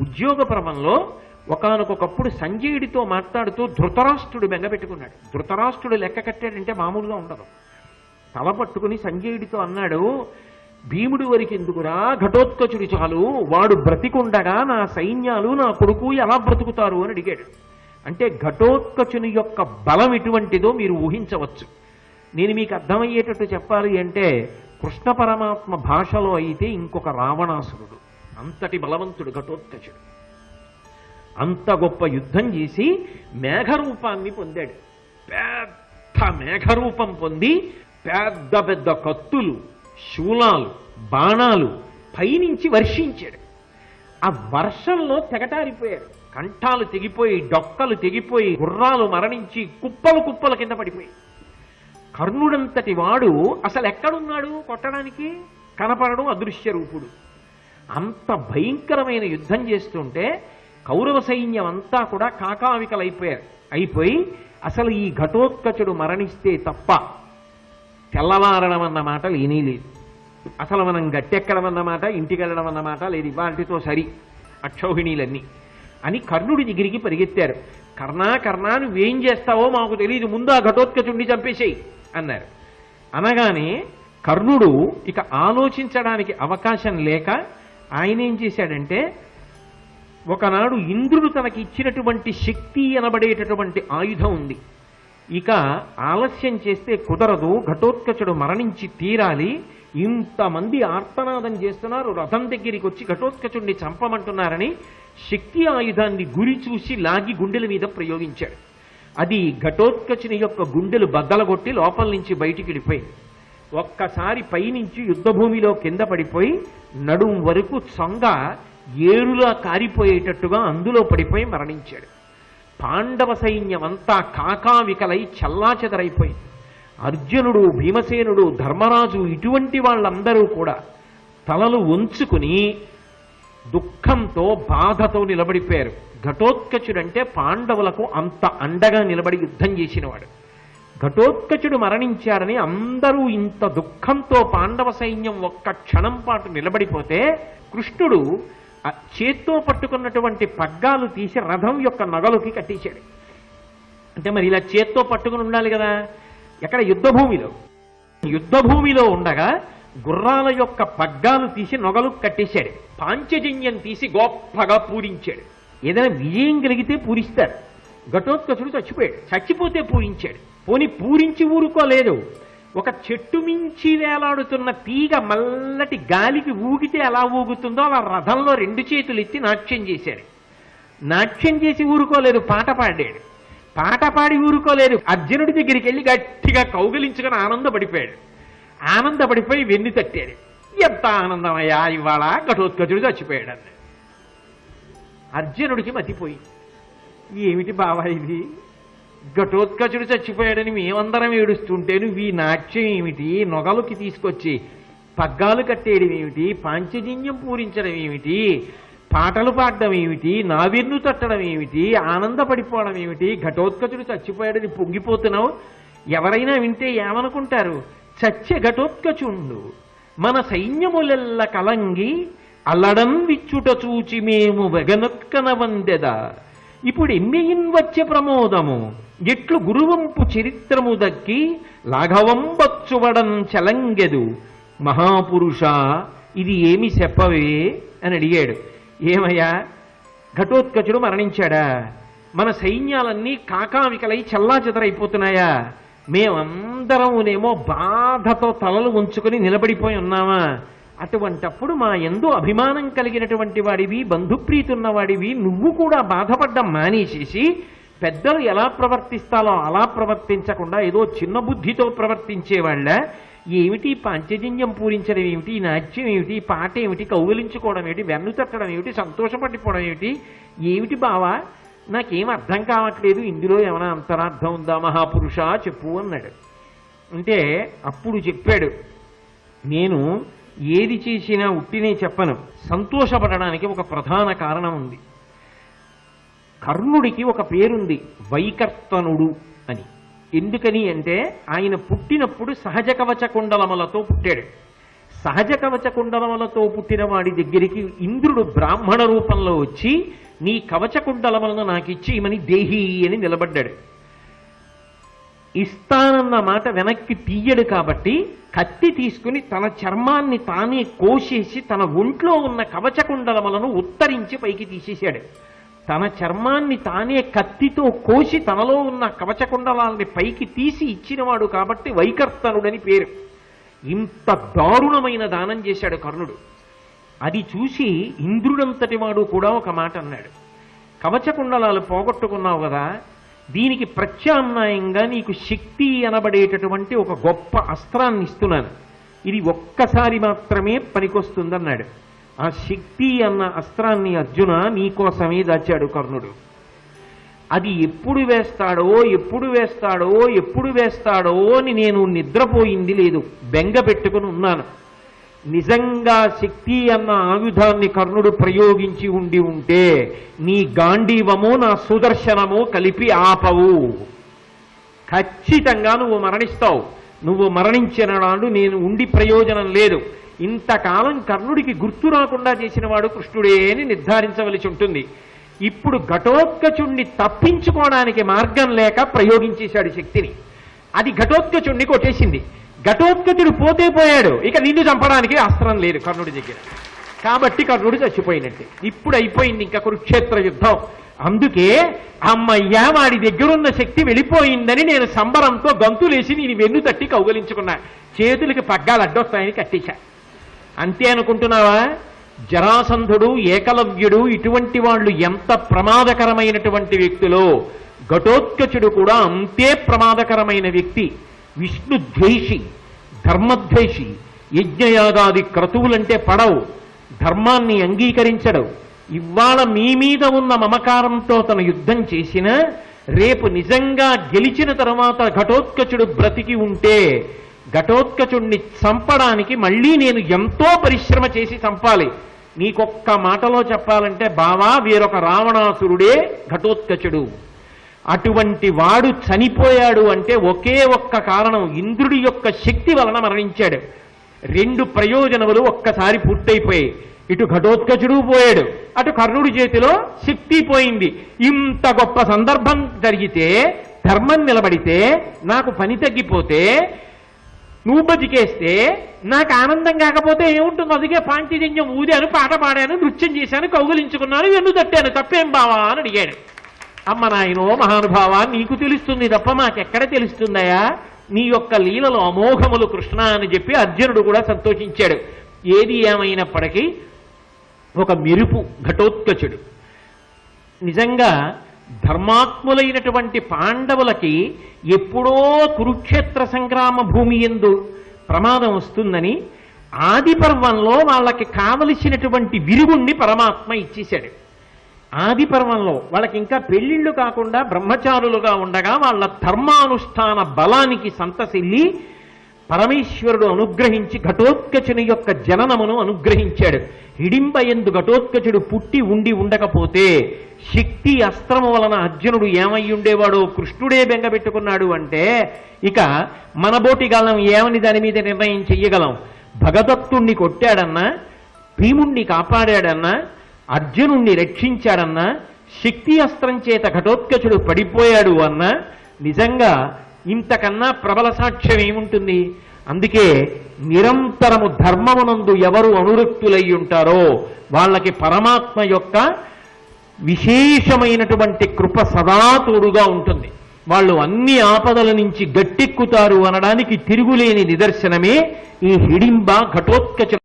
ఉద్యోగపరమంలో ఒకనకొకప్పుడు సంజయుడితో మాట్లాడుతూ ధృతరాష్ట్రుడు బెంగపెట్టుకున్నాడు ధృతరాష్ట్రుడు లెక్క కట్టాడంటే మామూలుగా ఉండదు. తల పట్టుకుని సంజయుడితో అన్నాడు భీముడి వరకు ఎందుకురా? ఘటోత్కచుడి చాలు. వాడు బ్రతికుండగా నా సైన్యాలు నా కొడుకు ఎలా బ్రతుకుతారు? అని అడిగాడు. అంటే ఘటోత్కచుని యొక్క బలం ఎటువంటిదో మీరు ఊహించవచ్చు. నేను మీకు అర్థమయ్యేటట్టు చెప్పాలి అంటే కృష్ణ పరమాత్మ భాషలో అయితే ఇంకొక రావణాసురుడు. అంతటి బలవంతుడు ఘటోత్కచుడు. అంత గొప్ప యుద్ధం చేసి మేఘరూపాన్ని పొందాడు. పెద్ద మేఘరూపం పొంది పెద్ద పెద్ద కత్తులు శూలాలు బాణాలు పైనుంచి వర్షించాడు. ఆ వర్షంలో తెగటారిపోయాడు. కంఠాలు తెగిపోయి డొక్కలు తెగిపోయి గుర్రాలు మరణించి కుప్పలు కుప్పల కింద పడిపోయి కర్ణుడంతటి వాడు అసలు ఎక్కడున్నాడు కొట్టడానికి? కనపడడం అదృశ్య రూపుడు. అంత భయంకరమైన యుద్ధం చేస్తుంటే కౌరవ సైన్యం అంతా కూడా కాకావికలైపోయారు. అయిపోయి అసలు ఈ ఘటోత్కచుడు మరణిస్తే తప్ప తెల్లవారడం అన్న మాట లేదు. అసలు మనం గట్టెక్కడం అన్నమాట ఇంటికి వెళ్ళడం అన్నమాట లేదు ఇవాటితో సరి అక్షౌహిణీలన్నీ. అని కర్ణుడి దగ్గరికి పరిగెత్తారు. కర్ణా కర్ణా నువ్వేం చేస్తావో మాకు తెలియదు ముందు ఆ ఘటోత్కచుడిని చంపేసేయి అన్నారు. అనగానే కర్ణుడు ఇక ఆలోచించడానికి అవకాశం లేక ఆయన ఏం చేశాడంటే ఒకనాడు ఇంద్రుడు తనకి ఇచ్చినటువంటి శక్తి అనబడేటటువంటి ఆయుధం ఉంది. ఇక ఆలస్యం చేస్తే కుదరదు ఘటోత్కచుడు మరణించి తీరాలి. ఇంతమంది ఆర్తనాదం చేస్తున్నారు రథం దగ్గరికి వచ్చి ఘటోత్కచుడిని చంపమంటున్నారని శక్తి ఆయుధాన్ని గురి చూసి లాగి గుండెల మీద ప్రయోగించాడు. అది ఘటోత్కచుని యొక్క గుండెలు బద్దలగొట్టి లోపల నుంచి బయటికి వెళ్ళిపోయింది. ఒక్కసారి పైనుంచి యుద్ధభూమిలో కింద పడిపోయి నడుం వరకు సొంగ ఏరులా కారిపోయేటట్టుగా అందులో పడిపోయి మరణించాడు. పాండవ సైన్యమంతా కాకావికలై చల్లాచెదరైపోయింది. అర్జునుడు భీమసేనుడు ధర్మరాజు ఇటువంటి వాళ్ళందరూ కూడా తలలు ఉంచుకుని దుఃఖంతో బాధతో నిలబడిపోయారు. ఘటోత్కచుడంటే పాండవులకు అంత అండగా నిలబడి యుద్ధం చేసినవాడు. ఘటోత్కచుడు మరణించారని అందరూ ఇంత దుఃఖంతో పాండవ సైన్యం ఒక్క క్షణం పాటు నిలబడిపోతే కృష్ణుడు చేత్తో పట్టుకున్నటువంటి పగ్గాలు తీసి రథం యొక్క నగలుకి కట్టించాడు. అంటే మరి ఇలా చేత్తో పట్టుకుని ఉండాలి కదా. ఎక్కడ యుద్ధభూమిలో? యుద్ధభూమిలో ఉండగా గుర్రాల యొక్క పగ్గాలు తీసి నొగలు కట్టేశాడు. పాంచజన్యం తీసి గొప్పగా పూరించాడు. ఏదైనా విజయం కలిగితే పూరిస్తారు. ఘటోత్కచుడు చచ్చిపోయాడు. చచ్చిపోతే పూరించాడు. పోని పూరించి ఊరుకోలేదు. ఒక చెట్టు మించి వేలాడుతున్న తీగ మల్లటి గాలికి ఊగితే ఎలా ఊగుతుందో అలా రథంలో రెండు చేతులు ఎత్తి నాట్యం చేశాడు. నాట్యం చేసి ఊరుకోలేదు పాట పాడాడు. పాట పాడి ఊరుకోలేదు అర్జునుడి దగ్గరికి వెళ్ళి గట్టిగా కౌగిలించుకుని ఆనందపడిపోయాడు. ఆనందపడిపోయి వెన్ను తట్టాడు. ఎంత ఆనందమయ్యా ఇవాళ ఘటోత్కచుడు చచ్చిపోయాడు అన్నాడు. అర్జునుడికి మతిపోయి ఏమిటి బావా ఇది? ఘటోత్కచుడు చచ్చిపోయాడని మేమందరం ఏడుస్తుంటే నువ్వు ఈ నాట్యం ఏమిటి? నొగలుకి తీసుకొచ్చి పగ్గాలు కట్టేయడం ఏమిటి? పాంచజన్యం పూరించడం ఏమిటి? పాటలు పాడడం ఏమిటి? నావిర్ను తట్టడం ఏమిటి? ఆనందపడిపోవడం ఏమిటి? ఘటోత్కచుడు చచ్చిపోయాడని పొంగిపోతున్నావు? ఎవరైనా వింటే ఏమనుకుంటారు? చచ్చే ఘటోత్కచుండు. మన సైన్యములెల్ల కలంగి అల్లడం విచ్చుట చూచి మేము వెగనొక్కన వందెద. ఇప్పుడు ఎమ్మెయిన్ వచ్చే ప్రమోదము. ఎట్లు గురువంపు చరిత్రము దక్కి లాఘవంబచ్చువడం చలంగెదు. మహాపురుష ఇది ఏమి చెప్పవే అని అడిగాడు. ఏమయ్యా? ఘటోత్కచుడు మరణించాడా? మన సైన్యాలన్నీ కాకావికలై చల్లా చెదరైపోతున్నాయా మేమందరమునేమో బాధతో తలలు ఉంచుకుని నిలబడిపోయి ఉన్నామా? అటువంటప్పుడు మా ఎందు అభిమానం కలిగినటువంటి వాడివి బంధుప్రీతున్నవాడివి నువ్వు కూడా బాధపడ్డం మానేసేసి పెద్దలు ఎలా ప్రవర్తిస్తాలో అలా ప్రవర్తించకుండా ఏదో చిన్న బుద్ధితో ప్రవర్తించేవాళ్ళ ఏమిటి పాంచజన్యం పూరించడం ఏమిటి నాట్యం ఏమిటి పాట ఏమిటి కౌగిలించుకోవడం ఏమిటి వెన్ను తట్టడం ఏమిటి సంతోషపడిపోవడం ఏమిటి ఏమిటి బావా? నాకేం అర్థం కావట్లేదు ఇందులో ఏమైనా అంతరార్థం ఉందా మహాపురుష? చెప్పు అన్నాడు. అంటే అప్పుడు చెప్పాడు నేను ఏది చేసినా ఉట్టినే చెప్పను. సంతోషపడడానికి ఒక ప్రధాన కారణం ఉంది. కర్ణుడికి ఒక పేరుంది వైకర్తనుడు అని. ఎందుకని అంటే ఆయన పుట్టినప్పుడు సహజ కవచ కుండలమలతో పుట్టాడు. సహజ కవచ కుండలమలతో పుట్టిన వాడి దగ్గరికి ఇంద్రుడు బ్రాహ్మణ రూపంలో వచ్చి నీ కవచ కుండలమలను నాకు ఇచ్చి ఇమని దేహి అని నిలబడ్డాడు. ఇస్తానన్న మాట వెనక్కి తీయడు కాబట్టి కత్తి తీసుకుని తన చర్మాన్ని తానే కోసేసి తన ఒంట్లో ఉన్న కవచకుండలములను ఉత్తరించి పైకి తీసేశాడు. తన చర్మాన్ని తానే కత్తితో కోసి తనలో ఉన్న కవచకుండలాల్ని పైకి తీసి ఇచ్చినవాడు కాబట్టి వైకర్తనుడని పేరు. ఇంత దారుణమైన దానం చేశాడు కర్ణుడు. అది చూసి ఇంద్రుడంతటి వాడు కూడా ఒక మాట అన్నాడు. కవచకుండలాలు పోగొట్టుకున్నావు కదా దీనికి ప్రత్యామ్నాయంగా నీకు శక్తి అనబడేటటువంటి ఒక గొప్ప అస్త్రాన్ని ఇస్తున్నాను. ఇది ఒక్కసారి మాత్రమే పనికొస్తుందన్నాడు. ఆ శక్తి అన్న అస్త్రాన్ని అర్జున నీకోసమే దాచాడు కర్ణుడు. అది ఎప్పుడు వేస్తాడో ఎప్పుడు వేస్తాడో ఎప్పుడు వేస్తాడో అని నేను నిద్రపోయింది లేదు. బెంగ పెట్టుకుని ఉన్నాను. నిజంగా శక్తి అన్న ఆయుధాన్ని కర్ణుడు ప్రయోగించి ఉండి ఉంటే నీ గాంధీవము నా సుదర్శనము కలిపి ఆపవు. ఖచ్చితంగా నువ్వు మరణిస్తావు. నువ్వు మరణించిన నాడు నేను ఉండి ప్రయోజనం లేదు. ఇంతకాలం కర్ణుడికి గుర్తు రాకుండా చేసిన వాడు కృష్ణుడే అని నిర్ధారించవలసి ఉంటుంది. ఇప్పుడు ఘటోత్కచుణ్ణి తప్పించుకోవడానికి మార్గం లేక ప్రయోగించేశాడు శక్తిని. అది ఘటోత్కచుణ్ణి కొట్టేసింది. ఘటోత్కచుడు పోతే పోయాడు. ఇక నిన్ను చంపడానికి అస్త్రం లేదు కర్ణుడి దగ్గర. కాబట్టి కర్ణుడు చచ్చిపోయినట్టే. ఇప్పుడు అయిపోయింది ఇంకా కురుక్షేత్ర యుద్ధం. అందుకే అమ్మయ్యా వాడి దగ్గరున్న శక్తి వెళ్ళిపోయిందని నేను సంబరంతో గంతులేసి నేను వెన్ను తట్టి కౌగలించుకున్నా. చేతులకి పగ్గాలు అడ్డొస్తాయని కట్టేశా అంతే అనుకుంటున్నావా? జరాసంధుడు ఏకలవ్యుడు ఇటువంటి వాళ్ళు ఎంత ప్రమాదకరమైనటువంటి వ్యక్తులో ఘటోత్కచుడు కూడా అంతే ప్రమాదకరమైన వ్యక్తి. విష్ణుద్వేషి ధర్మద్వేషి యజ్ఞయాగాది క్రతువులంటే పడవు ధర్మాన్ని అంగీకరించడు. ఇవాళ మీ మీద ఉన్న మమకారంతో తన యుద్ధం చేసిన రేపు నిజంగా గెలిచిన తర్వాత ఘటోత్కచుడు బ్రతికి ఉంటే ఘటోత్కచుణ్ణి చంపడానికి మళ్ళీ నేను ఎంతో పరిశ్రమ చేసి చంపాలి. నీకొక్క మాటలో చెప్పాలంటే బావా వీరొక రావణాసురుడే ఘటోత్కచుడు. అటువంటి వాడు చనిపోయాడు అంటే ఒకే ఒక్క కారణం ఇంద్రుడి యొక్క శక్తి వలన మరణించాడు. రెండు ప్రయోజనములు ఒక్కసారి పూర్తయిపోయాయి. ఇటు ఘటోత్కచుడు పోయాడు అటు కర్ణుడి చేతిలో శక్తి పోయింది. ఇంత గొప్ప సందర్భం జరిగితే ధర్మం నిలబడితే నాకు పని తగ్గిపోతే నువ్వు బతికేస్తే నాకు ఆనందం కాకపోతే ఏముంటుంది? అందుకే పాంచజన్యం ఊదాను పాట పాడాను నృత్యం చేశాను కౌగులించుకున్నాను వెన్ను తట్టాను తప్పేం బావా అని అడిగాడు. అమ్మ నాయనో మహానుభావ నీకు తెలుస్తుంది తప్ప మాకెక్కడ తెలుస్తుందయా నీ యొక్క లీలలు అమోఘములు కృష్ణ అని చెప్పి అర్జునుడు కూడా సంతోషించాడు. ఏది ఏమైనప్పటికీ ఒక మెరుపు ఘటోత్కచుడు. నిజంగా ధర్మాత్ములైనటువంటి పాండవులకి ఎప్పుడో కురుక్షేత్ర సంగ్రామ భూమి ఎందు ప్రమాదం వస్తుందని ఆది పర్వంలో వాళ్ళకి కావలసినటువంటి విరుగుణ్ణి పరమాత్మ ఇచ్చేశాడు. ఆది పర్వంలో వాళ్ళకి ఇంకా పెళ్ళిళ్ళు కాకుండా బ్రహ్మచారులుగా ఉండగా వాళ్ళ ధర్మానుష్ఠాన బలానికి సంతసిల్లి పరమేశ్వరుడు అనుగ్రహించి ఘటోత్కచుని యొక్క జననమును అనుగ్రహించాడు. హిడింబ ఎందు ఘటోత్కచుడు పుట్టి ఉండి ఉండకపోతే శక్తి అస్త్రము వలన అర్జునుడు ఏమై ఉండేవాడో కృష్ణుడే బెంగపెట్టుకున్నాడు అంటే ఇక మనబోటి గలం ఏమని దాని మీద నిర్ణయం చెయ్యగలం? భగదత్తుణ్ణి కొట్టాడన్నా భీముణ్ణి కాపాడాడన్నా అర్జునుణ్ణి రక్షించాడన్నా శక్తి అస్త్రం చేత ఘటోత్కచుడు పడిపోయాడు అన్నా నిజంగా ఇంతకన్నా ప్రబల సాక్ష్యం ఏముంటుంది? అందుకే నిరంతరము ధర్మమునందు ఎవరు అనురక్తులై ఉంటారో వాళ్ళకి పరమాత్మ యొక్క విశేషమైనటువంటి కృప సదా తోడుగా ఉంటుంది. వాళ్ళు అన్ని ఆపదల నుంచి గట్టెక్కుతారు అనడానికి తిరుగులేని నిదర్శనమే ఈ హిడింబ ఘటోత్కచ